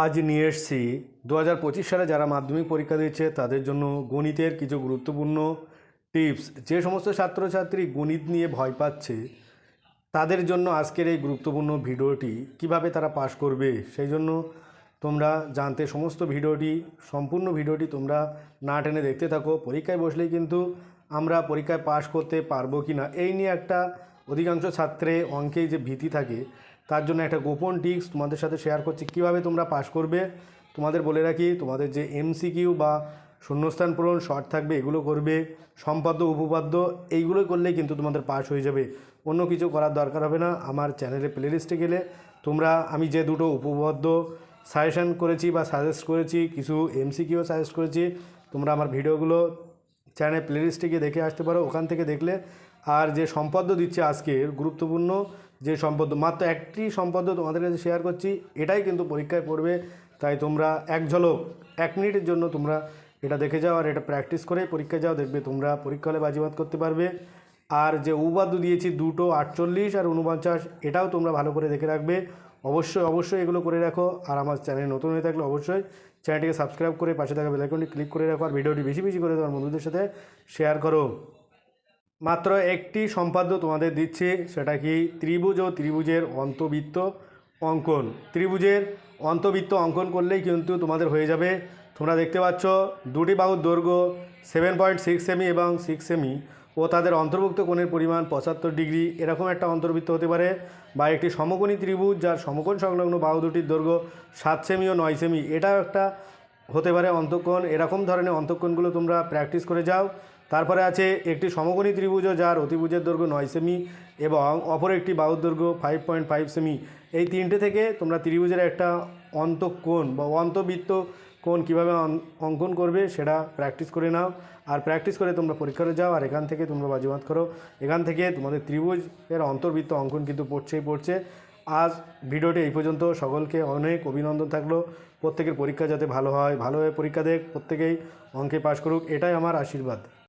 আজ নিয়ে এসছি। দু হাজার পঁচিশ সালে যারা মাধ্যমিক পরীক্ষা দিচ্ছে তাদের জন্য গণিতের কিছু গুরুত্বপূর্ণ টিপস। যে সমস্ত ছাত্রছাত্রী গণিত নিয়ে ভয় পাচ্ছে, তাদের জন্য আজকের এই গুরুত্বপূর্ণ ভিডিওটি কীভাবে তারা পাশ করবে, সেই জন্য তোমরা জানতে সমস্ত ভিডিওটি, সম্পূর্ণ ভিডিওটি তোমরা না টেনে দেখতে থাকো। পরীক্ষায় বসলেই কিন্তু আমরা পরীক্ষায় পাশ করতে পারব কি না এই নিয়ে একটা অধিকাংশ ছাত্রে অঙ্কে যে ভীতি থাকে তার জন্য একটা গোপন টিক্স তোমাদের সাথে শেয়ার করছি। কীভাবে তোমরা পাশ করবে? তোমাদের বলে রাখি, তোমাদের যে এমসিকিউ বা শূন্যস্থান পূরণ শর্ট থাকবে, এগুলো করবে। সম্পাদ্য, উপপাদ্য এইগুলো করলেই কিন্তু তোমাদের পাস হয়ে যাবে। অন্য কিছু করার দরকার হবে না। আমার চ্যানেলে প্লেলিস্টে গেলে তোমরা, আমি যে দুটো উপপাদ্য সাজেশান করেছি বা সাজেস্ট করেছি, কিছু এমসিকিউ সাজেস্ট করেছি, তোমরা আমার ভিডিওগুলো চ্যানেল প্লেলিস্টে গিয়ে দেখে আসতে পারো। ওখান থেকে দেখলে আর যে সম্পাদ্য দিচ্ছে আজকের গুরুত্বপূর্ণ যে সম্পদ, মাত্র একটি সম্পদ তোমাদের কাছে শেয়ার করছি, এটাই কিন্তু পরীক্ষায় পড়বে। তাই তোমরা এক ঝলক, এক মিনিটের জন্য তোমরা এটা দেখে যাও আর এটা প্র্যাকটিস করে পরীক্ষায় যাও, দেখবে তোমরা পরীক্ষা হলে বাজিমাত করতে পারবে। আর যে উপাদ্য দিয়েছি দুটো আটচল্লিশ আর উনপঞ্চাশ, এটাও তোমরা ভালো করে দেখে রাখবে। অবশ্যই অবশ্যই এগুলো করে রাখো। আর আমার চ্যানেল নতুন হয়ে থাকলে অবশ্যই চ্যানেলটিকে সাবস্ক্রাইব করে পাশে থাকা বেলাইকনটি ক্লিক করে রাখো। আর ভিডিওটি বেশি বেশি করে তোমার বন্ধুদের সাথে শেয়ার করো। মাত্র একটি সম্পাদ্য তোমাদের দিচ্ছি, সেটা কি ত্রিভুজ ও ত্রিভুজের অন্তবৃত্ত অঙ্কন। ত্রিভুজের অন্তবৃত্ত অঙ্কন করলেই কিন্তু তোমাদের হয়ে যাবে। তোমরা দেখতে পাচ্ছ, দুটি বাহুর দৈর্ঘ্য সেভেন পয়েন্ট সিক্স সেমি এবং সিক্স সেমি ও তাদের অন্তর্ভুক্ত কোণের পরিমাণ পঁচাত্তর ডিগ্রি। এরকম একটা অন্তর্বৃত্ত হতে পারে বা একটি সমকোণী ত্রিভুজ যার সমকোণ সংলগ্ন বাহু দুটির দৈর্ঘ্য সাত সেমি ও নয় সেমি। এটাও একটা হতে পারে অন্তঃকোণ। এরকম ধরনের অন্তঃকোণগুলো তোমরা প্র্যাকটিস করে যাও। তারপরে আছে একটি সমকোণী ত্রিভুজ যার অতিভুজের দৈর্ঘ্য নয় সেমি এবং অপর একটি বাহুর দৈর্ঘ্য ফাইভ পয়েন্ট ফাইভ সেমি। এই তিনটে থেকে তোমরা ত্রিভুজের একটা অন্তঃকোণ বা অন্তবৃত্ত কোণ কীভাবে অঙ্কন করবে সেটা প্র্যাকটিস করে নাও। আর প্র্যাকটিস করে তোমরা পরীক্ষাতে যাও, আর এখান থেকে তোমরা বাজিমাত করো। এখান থেকে তোমাদের ত্রিভুজের অন্তর্বৃত্ত অঙ্কন কিন্তু পড়ছেই পড়ছে। আজ ভিডিওটি এই পর্যন্ত। সকলকে অনেক অভিনন্দন থাকল। প্রত্যেকের পরীক্ষা যাতে ভালো হয় ভালোভাবে পরীক্ষা দেখ। প্রত্যেকেই অঙ্কে পাশ করুক। এটাই আমার আশীর্বাদ।